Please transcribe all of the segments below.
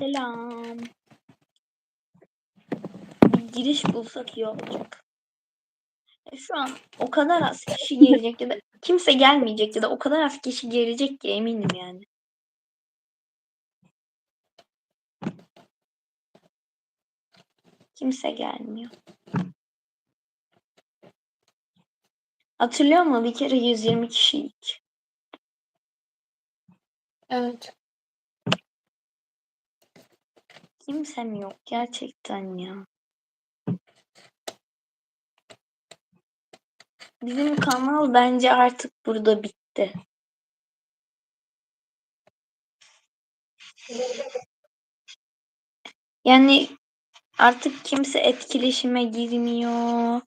Selam. Bir giriş bulsak iyi olacak. E, Şu an o kadar az kişi gelecek ya da kimse gelmeyecek ya da o kadar az kişi gelecek ki eminim yani. Kimse gelmiyor. Hatırlıyor musun? Bir kere 120 kişiydik. Evet. Kimse mi yok gerçekten ya? Bizim kanal bence artık burada bitti. Yani artık kimse etkileşime girmiyor.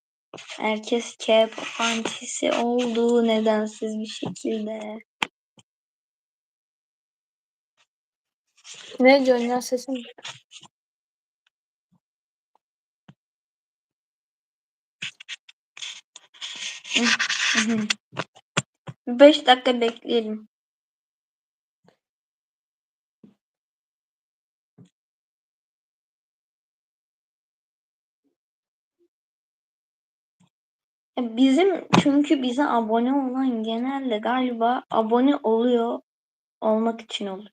Herkes K-pop antisi oldu nedensiz bir şekilde. Ne diyorsun ya sesin? 5 dakika bekleyelim. Ya Bizim çünkü bize abone olan genelde galiba abone oluyor olmak için oluyor.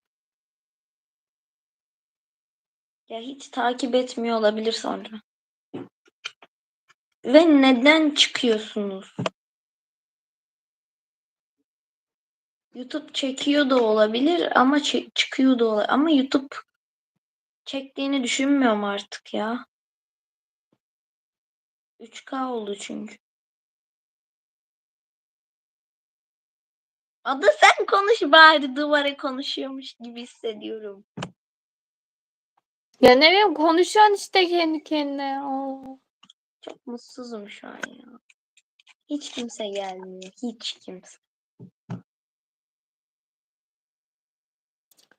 Ya hiç takip etmiyor olabilir sonra. Ve neden çıkıyorsunuz? YouTube çekiyor da olabilir ama çıkıyor da olabilir. Ama YouTube çektiğini düşünmüyorum artık ya. 3K oldu çünkü. Ada sen konuş bari duvara konuşuyormuş gibi hissediyorum. Ya ne bileyim konuşuyorsun işte kendi kendine. Oo. Çok mutsuzum şu an ya. Hiç kimse gelmiyor. Hiç kimse.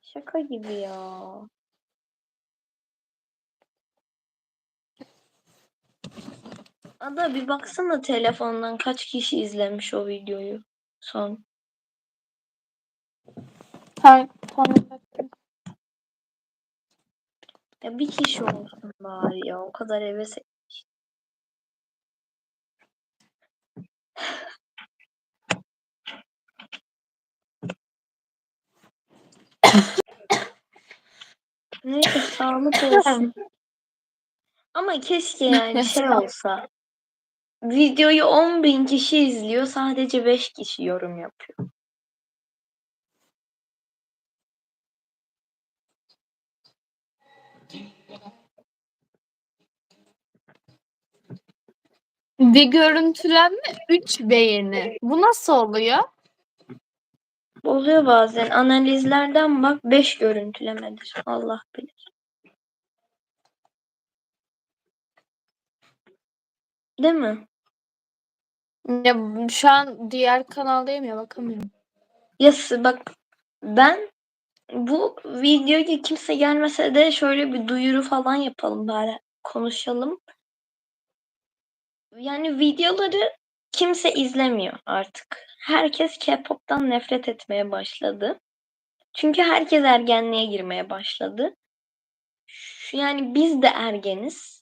Şaka gibi ya. Ada bir baksana telefondan kaç kişi izlemiş o videoyu. Son. Her tamam. Ya bir kişi olsun bari ya. O kadar etmiş. Neyse sağlık olsun. Ama keşke yani şey olsa. Videoyu 10 bin kişi izliyor. Sadece 5 kişi yorum yapıyor. Bir görüntülenme 3 beğeni. Bu nasıl oluyor? Oluyor bazen. Analizlerden bak 5 görüntülemedir. Allah bilir. Değil mi? Ya şu an diğer kanaldayım ya bakamıyorum. Yası bak ben bu videoya kimse gelmese de şöyle bir duyuru falan yapalım bari konuşalım. Yani videoları kimse izlemiyor artık. Herkes K-pop'tan nefret etmeye başladı. Çünkü herkes ergenliğe girmeye başladı. Yani biz de ergeniz.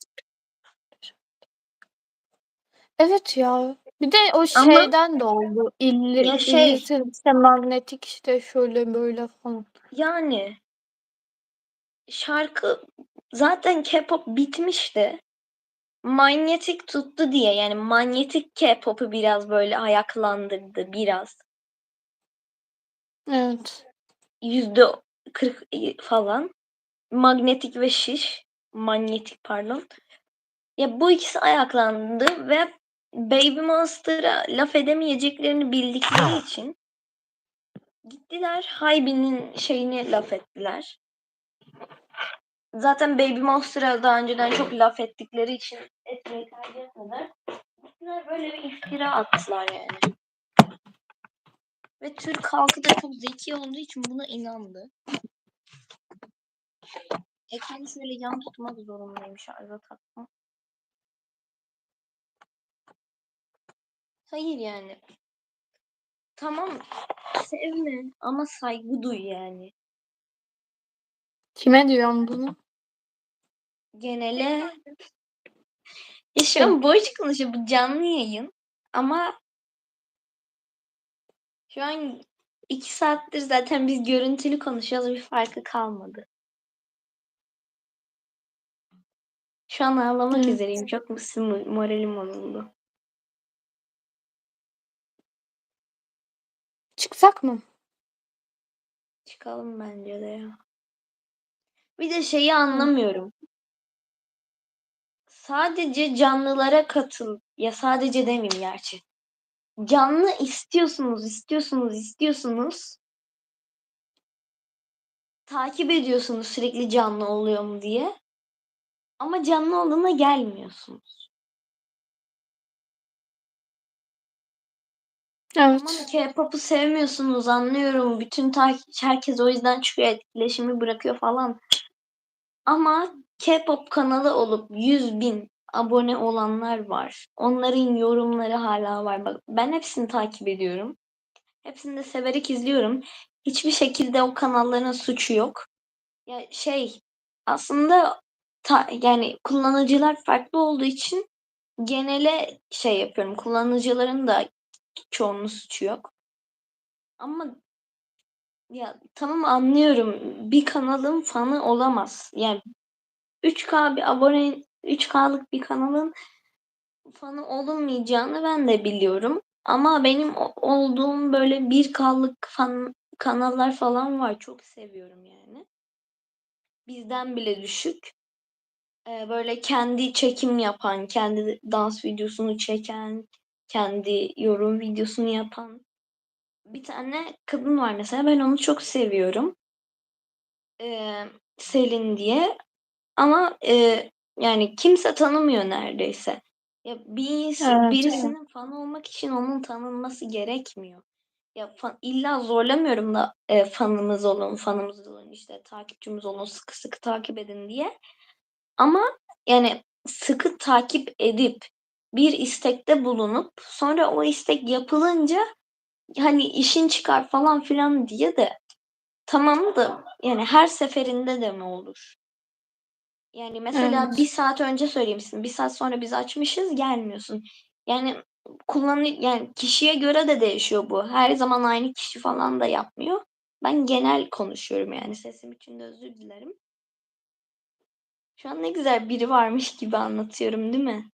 Evet ya. Bir de o Ama- şeyden de oldu. İlli, Ya şey- illisi işte magnetik işte şöyle böyle falan. Yani şarkı zaten K-pop bitmişti. Manyetik tuttu diye yani manyetik K-pop'u biraz böyle ayaklandırdı biraz. Evet. Yüzde 40 falan. Magnetik ve şiş. Manyetik pardon. Ya bu ikisi ayaklandı ve Baby Monster'a laf edemeyeceklerini bildikleri için gittiler Hybe'nin şeyini laf ettiler. Zaten Baby Monster'a daha önceden çok laf ettikleri için etmeyi tercih etmediler. Gittiler böyle bir iftira attılar yani. Ve Türk halkı da çok zeki olduğu için buna inandı. Ekranı şöyle yan tutmak zorundayım şarja takma. Hayır yani. Tamam sevme ama saygı duy yani. Kime diyorsun bunu? Genele. Ya şu an boş konuşuyor. Bu canlı yayın. Ama şu an iki saattir zaten biz görüntülü konuşuyoruz. Bir farkı kalmadı. Şu an ağlamak Evet. üzereyim. Çok mutluyum. Moralim bozuldu. Çıksak mı? Çıkalım bence de ya. Bir de şeyi anlamıyorum. Sadece canlılara katıl. Ya sadece demeyeyim gerçi. Canlı istiyorsunuz, istiyorsunuz, istiyorsunuz. Takip ediyorsunuz sürekli canlı oluyor mu diye. Ama canlı olduğuna gelmiyorsunuz. Evet. K-pop'u sevmiyorsunuz anlıyorum. Bütün takipçi herkes o yüzden çıkıyor etkileşimi bırakıyor falan. Ama K-pop kanalı olup 100 bin abone olanlar var. Onların yorumları hala var. Bak ben hepsini takip ediyorum. Hepsini de severek izliyorum. Hiçbir şekilde o kanalların suçu yok. Ya şey aslında ta- yani kullanıcılar farklı olduğu için genele şey yapıyorum. Kullanıcıların da çoğunun suçu yok. Ama ya tamam anlıyorum. Bir kanalın fanı olamaz. Yani 3K bir abone 3K'lık bir kanalın fanı olunmayacağını ben de biliyorum. Ama benim olduğum böyle 1K'lık fan kanallar falan var. Çok seviyorum yani. Bizden bile düşük. Ee, böyle kendi çekim yapan, kendi dans videosunu çeken, kendi yorum videosunu yapan bir tane kadın var mesela. Ben onu çok seviyorum. Ee, Selin diye. Ama e, yani kimse tanımıyor neredeyse. Ya bir ins- Evet. birisinin fan olmak için onun tanınması gerekmiyor. Ya fa- illa zorlamıyorum da e, fanımız olun, fanımız olun, işte takipçimiz olun, sıkı sıkı takip edin diye. Ama yani sıkı takip edip bir istekte bulunup sonra o istek yapılınca hani işin çıkar falan filan diye de tamam da yani her seferinde de mi olur? Yani mesela Evet. bir saat önce söylemişsin. Bir saat sonra biz açmışız gelmiyorsun. Yani kullanı yani kişiye göre de değişiyor bu. Her zaman aynı kişi falan da yapmıyor. Ben genel konuşuyorum yani sesim için de özür dilerim. Şu an ne güzel biri varmış gibi anlatıyorum değil mi?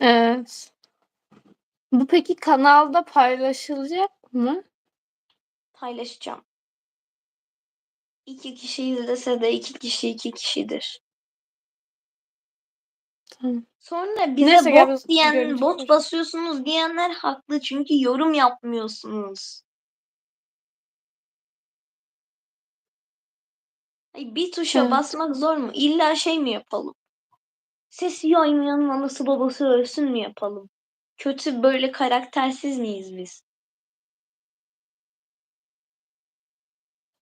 Evet. Bu peki kanalda paylaşılacak mı? Paylaşacağım. İki kişi izlese de iki kişi iki kişidir. Tamam. Sonra bize Neyse, gel bot biz diyen, görüntü bot basıyorsunuz diyenler haklı çünkü yorum yapmıyorsunuz. Ay, bir tuşa Evet. basmak zor mu? İlla şey mi yapalım? Sesi yaymayanın anası babası ölsün mü yapalım? Kötü böyle karaktersiz miyiz biz?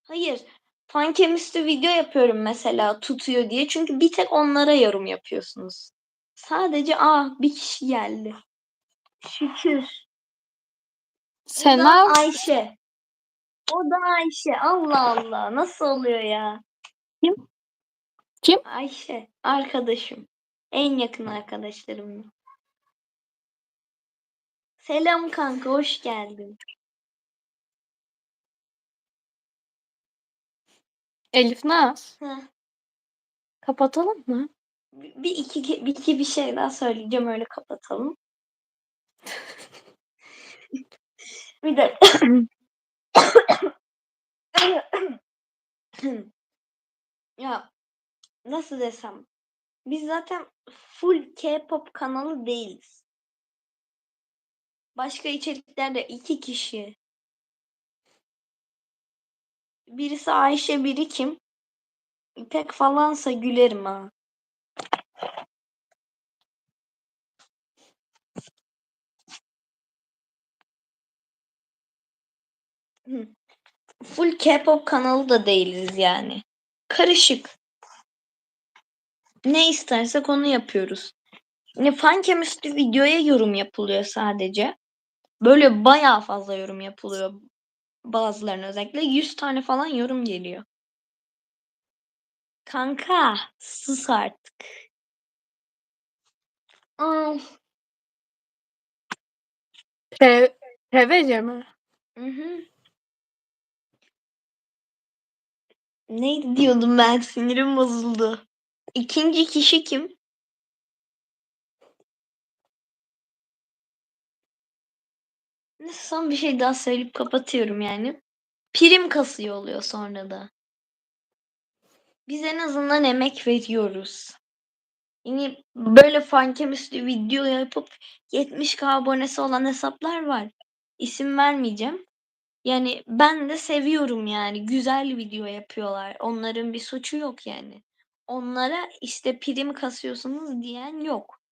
Hayır. Fankemüstü video yapıyorum mesela tutuyor diye. Çünkü bir tek onlara yorum yapıyorsunuz. Sadece ah bir kişi geldi. Şükür. O da Sena Ayşe. O da Ayşe. Allah Allah. Nasıl oluyor ya? Kim? Kim? Ayşe. Arkadaşım. En yakın arkadaşlarım. Selam kanka. Hoş geldin. Elif Naz. Heh. Kapatalım mı? Bir bir iki, bir iki bir şey daha söyleyeceğim. Öyle kapatalım. bir de ya nasıl desem biz zaten full K-pop kanalı değiliz. Başka içeriklerde iki kişi. Birisi Ayşe, biri kim? İpek falansa gülerim ha. Full K-pop kanalı da değiliz yani. Karışık. Ne istersek onu yapıyoruz. Ne fankemüstü videoya yorum yapılıyor sadece. Böyle bayağı fazla yorum yapılıyor. Bazılarına özellikle 100 tane falan yorum geliyor. Kanka sus artık. Ay. Pe PVC mi? Hı hı. Neydi diyordum ben sinirim bozuldu. İkinci kişi kim? Son bir şey daha söyleyip kapatıyorum yani. Prim kasıyor oluyor sonra da. Biz en azından emek veriyoruz. Yani böyle fankemüslü video yapıp 70k abonesi olan hesaplar var. İsim vermeyeceğim. Yani ben de seviyorum yani. Güzel video yapıyorlar. Onların bir suçu yok yani. Onlara işte prim kasıyorsunuz diyen yok.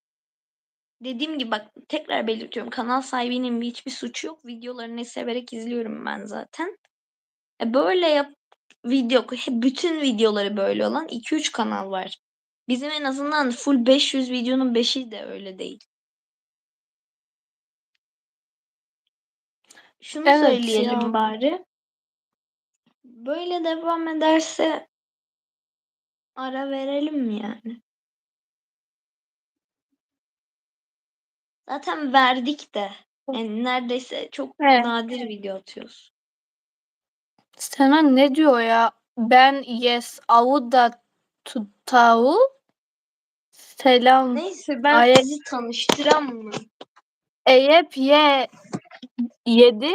Dediğim gibi bak tekrar belirtiyorum. Kanal sahibinin bir hiçbir suçu yok. Videolarını severek izliyorum ben zaten. E böyle yap video bütün videoları böyle olan 2-3 kanal var. Bizim en azından full 500 videonun 5'i de öyle değil. Şunu Evet söyleyelim ya. bari. Böyle devam ederse ara verelim mi yani? Zaten verdik de. Yani neredeyse çok Evet. nadir video atıyoruz. Sen ne diyor ya? Ben yes avuda tutavu selam Neyse ben Ay- sizi tanıştıram mı? eyep ye yedi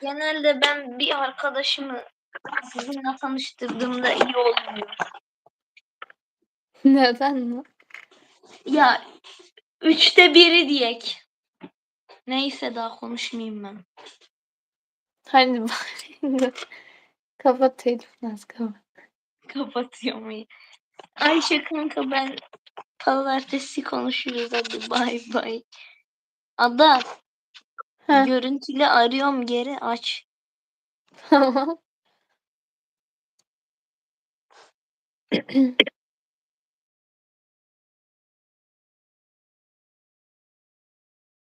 Genelde ben bir arkadaşımı sizinle tanıştırdığımda iyi olmuyor. neden mi? Ya üçte biri diyek. Neyse daha konuşmayayım ben. Hani bari kapat telif kapat. Kapatıyor muyum? Ayşe kanka ben pazartesi konuşuruz hadi bay bay. Ada Ha. görüntülü arıyorum geri aç. Tamam.